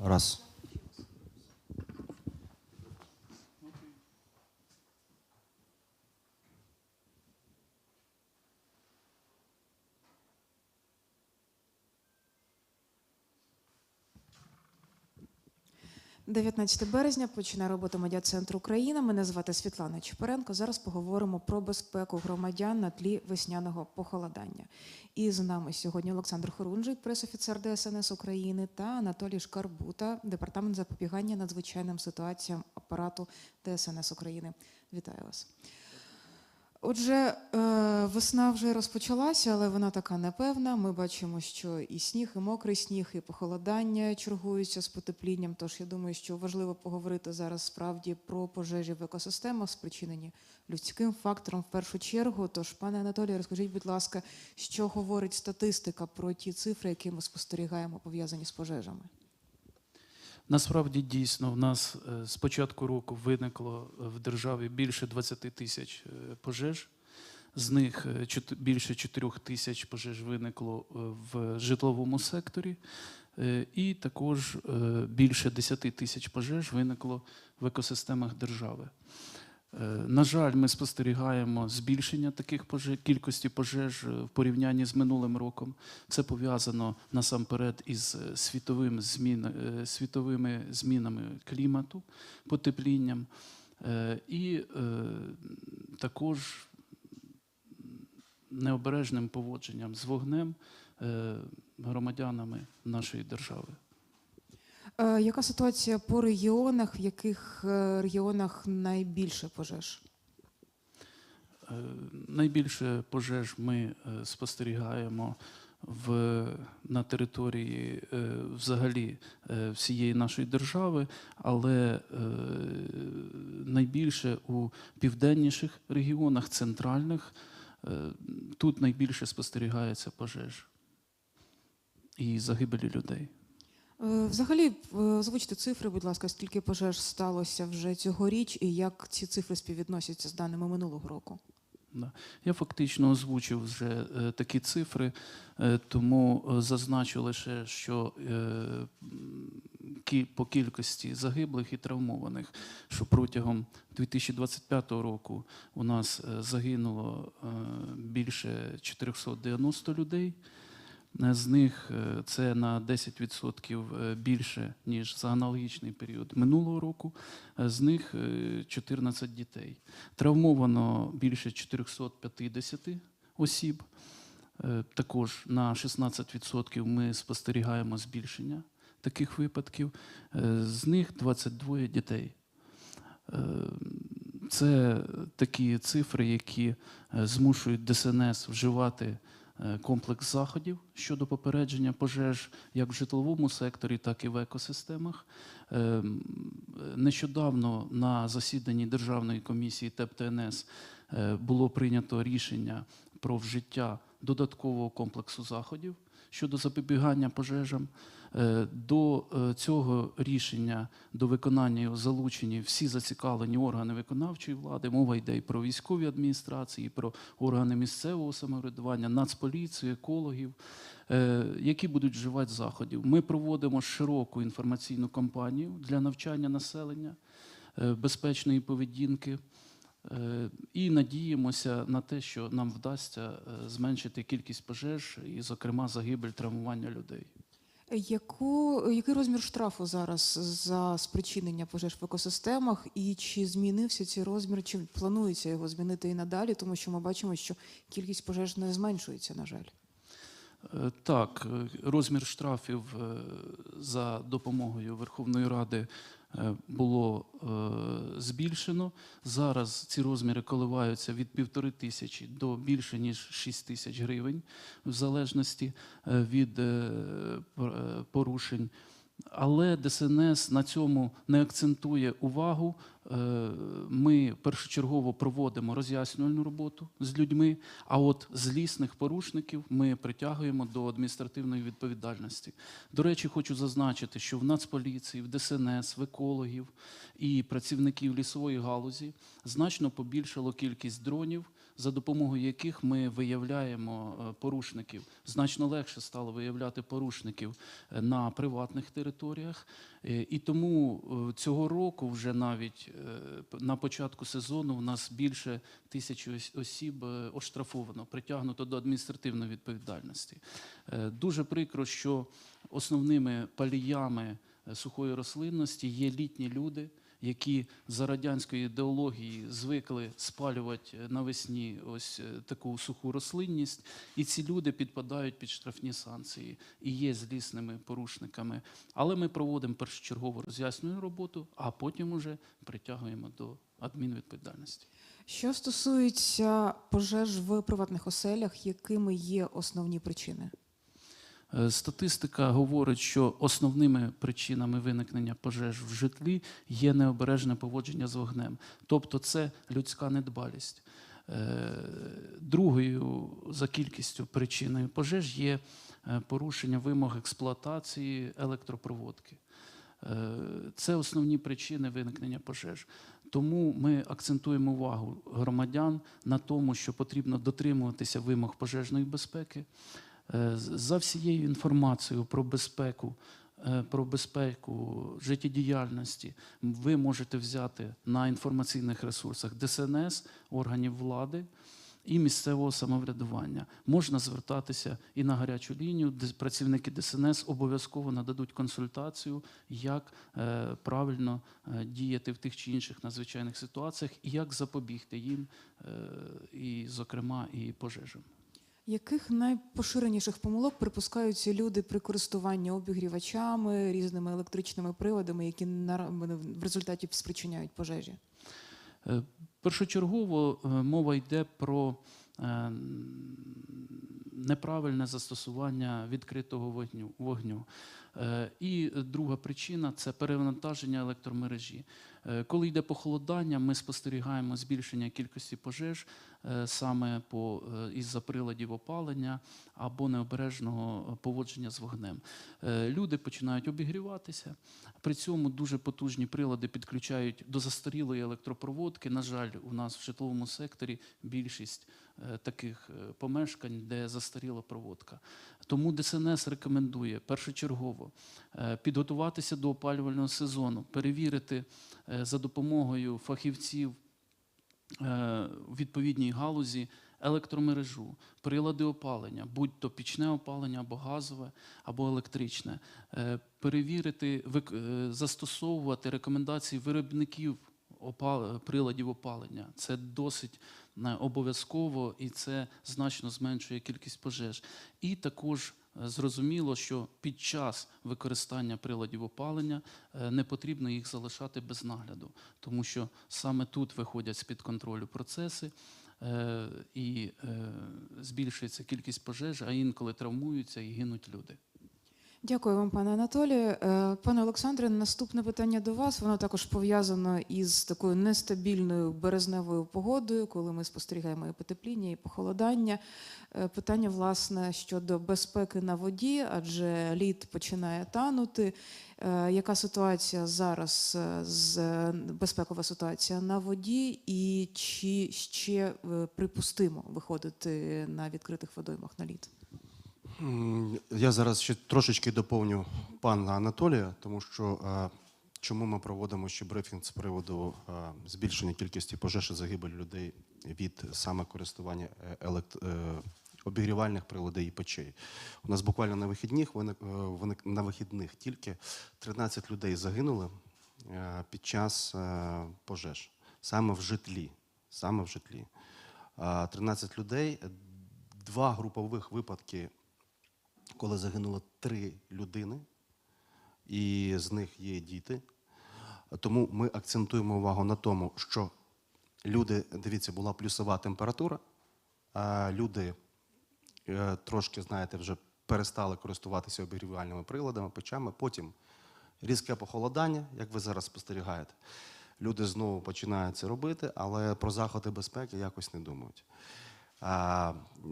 Раз. – 19 березня починає робота медіа-центру Україна. Мене звати Світлана Чепаренко. Зараз поговоримо про безпеку громадян на тлі весняного похолодання. І з нами сьогодні Олександр Хорунжий, пресофіцер ДСНС України, та Анатолій Шкарбута, департамент запобігання надзвичайним ситуаціям апарату ДСНС України. Вітаю вас. Отже, е, весна вже розпочалася, але вона така непевна. Ми бачимо, що і сніг, і мокрий сніг, і похолодання чергуються з потеплінням. Тож я думаю, що важливо поговорити зараз справді про пожежі в екосистемах, спричинені людським фактором в першу чергу. Тож, пане Анатолію, розкажіть, будь ласка, що говорить статистика про ті цифри, які ми спостерігаємо, пов'язані з пожежами? Насправді дійсно в нас е, з початку року виникло е, в державі більше 20 тисяч е, пожеж. З них більше 4 тисяч пожеж виникло в житловому секторі, і також більше 10 тисяч пожеж виникло в екосистемах держави. Е, На жаль, ми спостерігаємо збільшення таких пожеж, кількості пожеж е, в порівнянні з минулим роком. Це пов'язано насамперед із е, світовим змін, світовими змінами клімату, потеплінням і також необережним поводженням з вогнем громадянами нашої держави. Е, Яка ситуація по регіонах, в яких е, регіонах найбільше пожеж? Е, Найбільше пожеж ми спостерігаємо в, на території взагалі всієї нашої держави, але найбільше у південніших регіонах, центральних, тут найбільше спостерігається пожеж і загибелі людей. Е, Взагалі, е, озвучте цифри, будь ласка, скільки пожеж сталося вже цьогоріч, і як ці цифри співвідносяться з даними минулого року? Я фактично озвучив вже е, такі цифри, тому зазначу лише, що по кількості загиблих і травмованих, що протягом 2025 року у нас загинуло більше 490 людей. Е, З них е, це на 10% е, більше, ніж за аналогічний період минулого року. З них е, 14 дітей. Травмовано більше 450 осіб. Також на 16% ми спостерігаємо збільшення таких випадків. З них 22 дітей. Це такі цифри, які змушують ДСНС вживати комплекс заходів щодо попередження пожеж як в житловому секторі, так і в екосистемах. Е, Нещодавно на засіданні Державної комісії ТЕП-ТНС е, було прийнято рішення про вжиття додаткового комплексу заходів щодо запобігання пожежам. Е, До е, цього рішення, до виконання його залучені всі зацікавлені органи виконавчої влади. Мова йде і про військові адміністрації, і про органи місцевого самоврядування, нацполіцію, екологів, е, які будуть вживати заходів. Ми проводимо широку інформаційну кампанію для навчання населення безпечної поведінки. Е, І надіємося на те, що нам вдасться е, зменшити кількість пожеж і, зокрема, загибель травмування людей. Яку, який розмір штрафу зараз за спричинення пожеж в екосистемах, і чи змінився цей розмір, чи планується його змінити і надалі, тому що ми бачимо, що кількість пожеж не зменшується, на жаль. Е, Так, е, розмір штрафів е, за допомогою Верховної Ради було збільшено. Зараз ці розміри коливаються від півтори тисячі до більше ніж 6 тисяч гривень, в залежності від пор- порушень. Але ДСНС на цьому не акцентує увагу. Е, Ми першочергово проводимо роз'яснювальну роботу з людьми, а от злісних порушників ми притягуємо до адміністративної відповідальності. До речі, хочу зазначити, що в Нацполіції, в ДСНС, в екологів і працівників лісової галузі значно побільшало кількість дронів за допомогою яких ми виявляємо е, порушників. Значно легше стало виявляти порушників е, на приватних територіях. І тому цього року, вже навіть на початку сезону, у нас більше тисячі осіб е, оштрафовано, притягнуто до адміністративної відповідальності. Е, Дуже прикро, що основними паліями е, сухої рослинності є літні люди, які за радянської ідеології звикли спалювати е, навесні ось е, таку суху рослинність, і ці люди підпадають під штрафні санкції і є злісними порушниками. Але ми проводимо першочергову роз'яснювальну роботу, а потім уже притягуємо до адмінвідповідальності. Що стосується пожеж в приватних оселях, якими є основні причини? Е, Статистика говорить, що основними причинами виникнення пожеж в житлі є необережне поводження з вогнем, тобто це людська недбалість. Е, Другою за кількістю причиною пожеж є е, порушення вимог експлуатації електропроводки. Це основні причини виникнення пожеж. Тому ми акцентуємо увагу громадян на тому, що потрібно дотримуватися вимог пожежної безпеки. Е, За всією інформацією про безпеку, е, про безпеку життєдіяльності ви можете взяти на інформаційних ресурсах ДСНС, органів влади і місцевого самоврядування. Можна звертатися і на гарячу лінію, де працівники ДСНС обов'язково нададуть консультацію, як е, правильно діяти в тих чи інших надзвичайних ситуаціях і як запобігти їм, і, зокрема, і пожежам. Яких найпоширеніших помилок припускаються люди при користуванні обігрівачами, різними електричними приладами, які в результаті спричиняють пожежі? Е, Першочергово е, мова йде про е, неправильне застосування відкритого вогню. Е, І друга причина це перевантаження електромережі. Е, Коли йде похолодання, ми спостерігаємо збільшення кількості пожеж е, саме по, із-за приладів опалення або необережного поводження з вогнем. Люди починають обігріватися, при цьому дуже потужні прилади підключають до застарілої електропроводки. На жаль, у нас в житловому секторі більшість таких помешкань, де застаріла проводка. Тому ДСНС рекомендує першочергово е, підготуватися до опалювального сезону, перевірити е, за допомогою фахівців е, у відповідній галузі електромережу, прилади опалення, будь то пічне опалення або газове, або електричне, перевірити, застосовувати рекомендації виробників опал- приладів опалення. Це досить е, обов'язково і це значно зменшує кількість пожеж. І також е, зрозуміло, що під час використання приладів опалення е, не потрібно їх залишати без нагляду, тому що саме тут виходять з-під контролю процеси. І збільшується кількість пожеж, а інколи травмуються і гинуть люди. Дякую вам, пане Анатолію. Е, Пане Олександре, наступне питання до вас. Воно також пов'язано із такою нестабільною березневою погодою, коли ми спостерігаємо і потепління, і похолодання. Е, Питання, власне, щодо безпеки на воді, адже лід починає танути. Е, Яка ситуація зараз з безпекова ситуація на воді, і чи ще припустимо виходити на відкритих водоймах на лід? Я зараз ще трошечки доповню пана Анатолія, тому що е, чому ми проводимо ще брифінг з приводу е, збільшення кількості пожеж і загибель людей від саме користування е, елект... обігрівальних приладів і печей. У нас буквально на вихідних на вихідних тільки 13 людей загинули під час пожеж, саме в житлі. Саме в житлі. Е, 13 людей, два групових випадки коли загинуло три людини, і з них є діти. Тому ми акцентуємо увагу на тому, що люди, дивіться, була плюсова температура, а люди е, трошки, знаєте, вже перестали користуватися обігрівальними приладами, печами. Потім різке похолодання, як ви зараз спостерігаєте. Люди знову починають це робити, але про заходи безпеки якось не думають.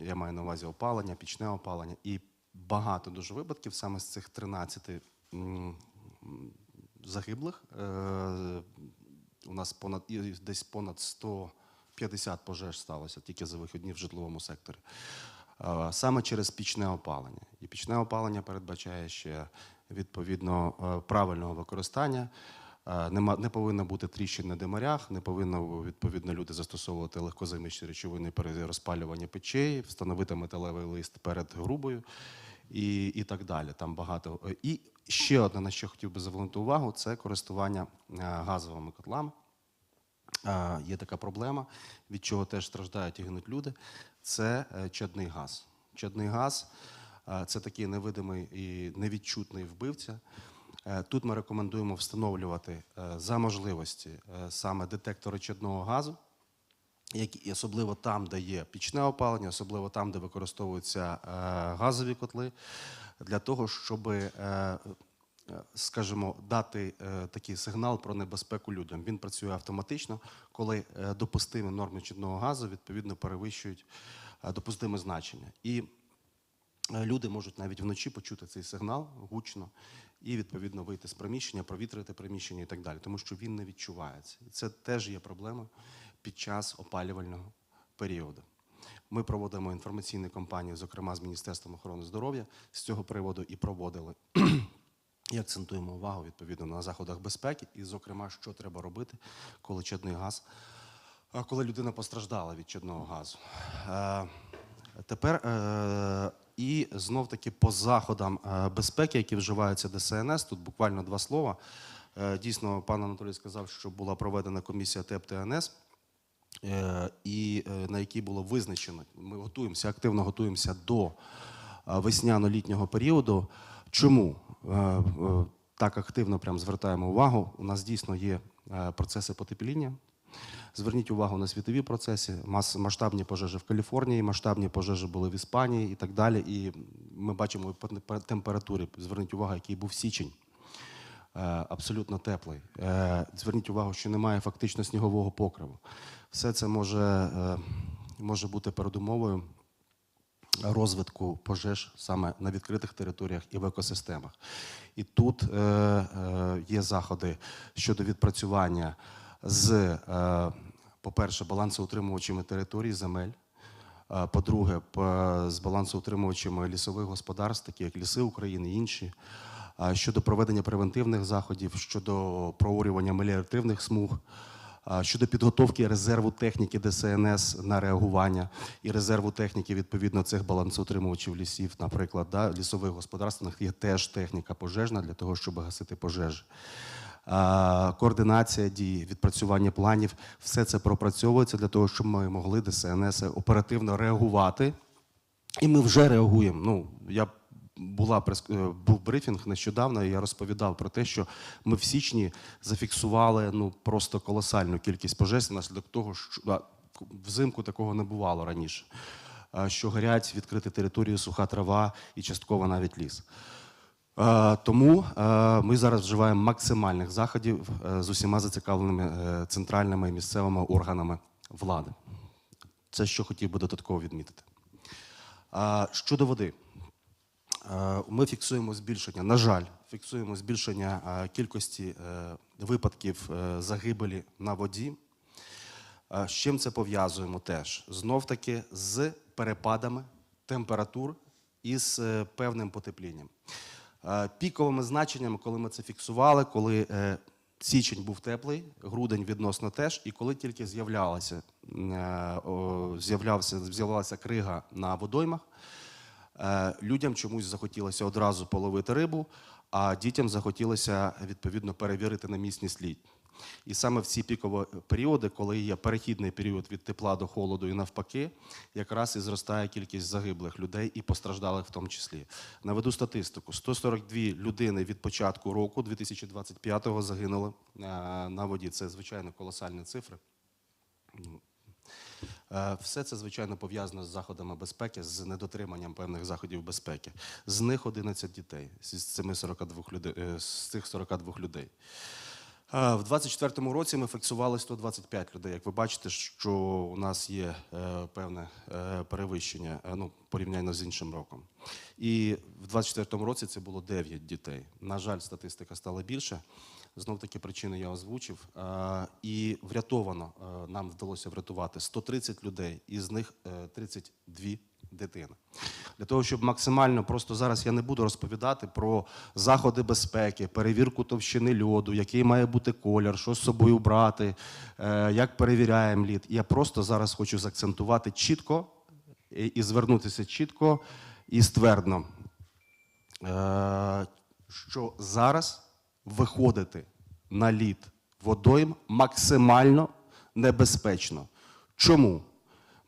Я маю на увазі опалення, пічне опалення. І багато дуже випадків саме з цих 13 м, м, загиблих. Е, у нас понад десь понад 100 50 пожеж сталося тільки за вихідні в житловому секторі. Е, Саме через пічне опалення. І пічне опалення передбачає ще відповідно е, правильного використання. Е, не повинно бути тріщин на димарях, не повинно відповідно люди застосовувати легкозаймичні речовини при розпалюванні печей, встановити металевий лист перед грубою і, і так далі. Там багато. І ще одне, на що хотів би звернути увагу, це користування е, газовими котлами. Е, Є така проблема, від чого теж страждають і гинуть люди. Це чадний газ. Чадний газ це такий невидимий і невідчутний вбивця. Е, Тут ми рекомендуємо встановлювати е, за можливості е, саме детектори чадного газу, які особливо там, де є пічне опалення, особливо там, де використовуються газові котли, для того, щоб, скажімо, дати такий сигнал про небезпеку людям. Він працює автоматично, коли допустимі норми чадного газу відповідно перевищують допустиме значення. І Люди можуть навіть вночі почути цей сигнал гучно і відповідно вийти з приміщення, провітрити приміщення і так далі, тому що він не відчувається. І це теж є проблема під час опалювального періоду. Ми проводимо інформаційні кампанії, зокрема з Міністерством охорони здоров'я з цього приводу і проводили. І акцентуємо увагу відповідно на заходах безпеки, і, зокрема, що треба робити, коли чадний газ, коли людина постраждала від чадного газу. Е, Тепер е, і знов таки по заходам е, безпеки, які вживаються ДСНС, тут буквально два слова. Е, Дійсно, пан Анатолій сказав, що була проведена комісія ТЕП ТНС, е, і на якій було визначено, ми готуємося, активно готуємося до весняно-літнього періоду. Чому так активно прям звертаємо увагу? У нас дійсно є процеси потепління. Зверніть увагу на світові процеси, мас- масштабні пожежі в Каліфорнії, масштабні пожежі були в Іспанії і так далі. І ми бачимо по температурі. Зверніть увагу, який був січень. Е, Абсолютно теплий. Е, Зверніть увагу, що немає фактично снігового покриву. Все це може, е, може бути передумовою розвитку пожеж саме на відкритих територіях і в екосистемах. І тут є заходи щодо відпрацювання з, е, по-перше, балансоутримувачами територій земель. Е, По-друге, з балансоутримувачами лісових господарств, такі як ліси України і інші, щодо проведення превентивних заходів, щодо проорювання меліоративних смуг, щодо підготовки резерву техніки ДСНС на реагування і резерву техніки відповідно цих балансоутримувачів лісів, наприклад, да, лісових господарств, є теж техніка пожежна для того, щоб гасити пожежі. Координація дій, відпрацювання планів, все це пропрацьовується для того, щоб ми могли ДСНС оперативно реагувати. І ми вже реагуємо. Ну, я була е, був брифінг нещодавно, і я розповідав про те, що ми в січні зафіксували ну просто колосальну кількість пожеж внаслідок того, що взимку такого не бувало раніше. Що горять відкриті території, суха трава і частково навіть ліс. Тому ми зараз вживаємо максимальних заходів е, з усіма зацікавленими е, центральними і місцевими органами влади. Це що хотів би додатково відмітити. Щодо води, ми фіксуємо збільшення, на жаль, фіксуємо збільшення кількості е, випадків загибелі на воді. З чим це пов'язуємо теж? Знов таки з перепадами температур і з певним потеплінням. Е, Піковими значеннями, коли ми це фіксували, коли е, січень був теплий, грудень відносно теж, і коли тільки з'являлася, з'являлася о, з'явилася крига на водоймах, Е, Людям чомусь захотілося одразу половити рибу, а дітям захотілося відповідно перевірити на міцність лід. І саме в ці пікові періоди, коли є перехідний період від тепла до холоду і навпаки, якраз і зростає кількість загиблих людей і постраждалих в тому числі. Наведу статистику: 142 людини від початку року 2025-го загинули е, на воді. Це звичайно колосальні цифри. Е, Все це, звичайно, пов'язано з заходами безпеки, з недотриманням певних заходів безпеки. З них 11 дітей, з цими 42 людей, е, з цих 42 людей. В 24-му році ми фіксували 125 людей. Як ви бачите, що у нас є е, певне е, перевищення е, ну, порівняно з іншим роком. І в 24-му році це було 9 дітей. На жаль, статистика стала більше. Знов таки причини я озвучив. І врятовано нам вдалося врятувати 130 людей, із них е, 32 дитини. Для того, щоб максимально просто зараз я не буду розповідати про заходи безпеки, перевірку товщини льоду, який має бути колір, що з собою брати, е, як перевіряємо лід. Я просто зараз хочу заакцентувати чітко і, звернутися чітко і ствердно, е, що зараз виходити на лід водойм максимально небезпечно. Чому?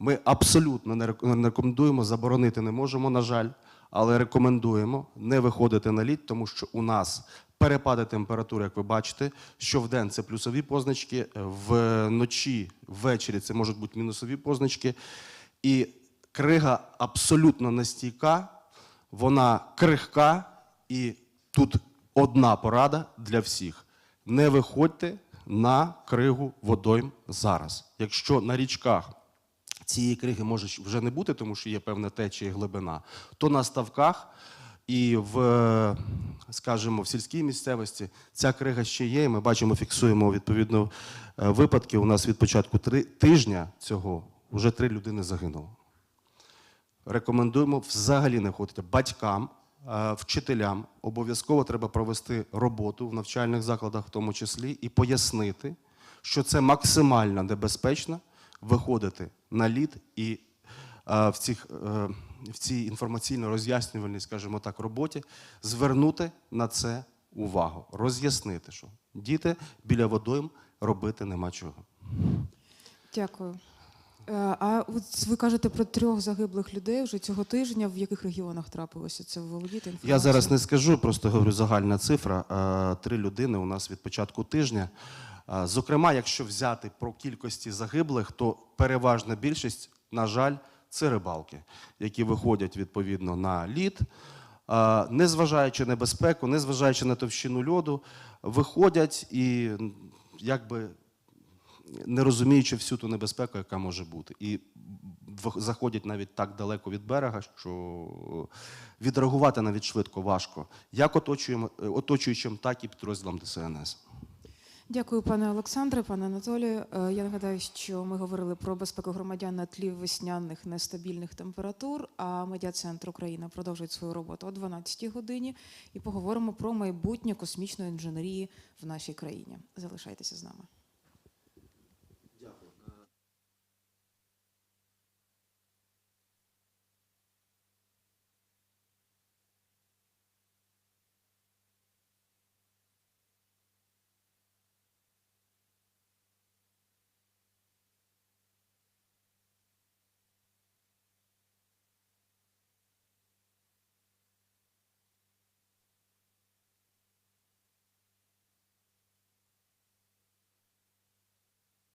Ми абсолютно не рекомендуємо, заборонити не можемо, на жаль, але рекомендуємо не виходити на лід, тому що у нас перепади температури, як ви бачите, що в день це плюсові позначки, вночі, ввечері це можуть бути мінусові позначки. І крига абсолютно нестійка, вона крихка, і тут одна порада для всіх: не виходьте на кригу водойм зараз. Якщо на річках цієї криги може вже не бути, тому що є певна течія і глибина, то на ставках і в, скажімо, в сільській місцевості ця крига ще є. і Ми бачимо, фіксуємо відповідно е, випадки. У нас від початку три тижня цього вже три людини загинуло. Рекомендуємо взагалі не ходити батькам, е, вчителям. Обов'язково треба провести роботу в навчальних закладах, в тому числі, і пояснити, що це максимально небезпечно виходити на лід і е, в, цих, е, в цій інформаційно-роз'яснювальній, скажімо так, роботі звернути на це увагу, роз'яснити, що діти біля водойм робити нема чого. Дякую. Е, А от ви кажете про трьох загиблих людей вже цього тижня. В яких регіонах трапилося? Це інформацією? Я зараз не скажу, просто говорю загальна цифра. Три людини у нас від початку тижня. Е, Зокрема, якщо взяти про кількості загиблих, то переважна більшість, на жаль, це рибалки, які виходять відповідно на лід. Е, Незважаючи на безпеку, незважаючи на товщину льоду, виходять і якби не розуміючи всю ту небезпеку, яка може бути. І заходять навіть так далеко від берега, що відреагувати навіть швидко важко. Як е, оточуючим, так і підрозділам ДСНС. Дякую, пане Олександре, пане Анатолію. Е, Я нагадаю, що ми говорили про безпеку громадян на тлі весняних нестабільних температур. А медіа-центр Україна продовжує свою роботу о 12 годині і поговоримо про майбутнє космічної інженерії в нашій країні. Залишайтеся з нами.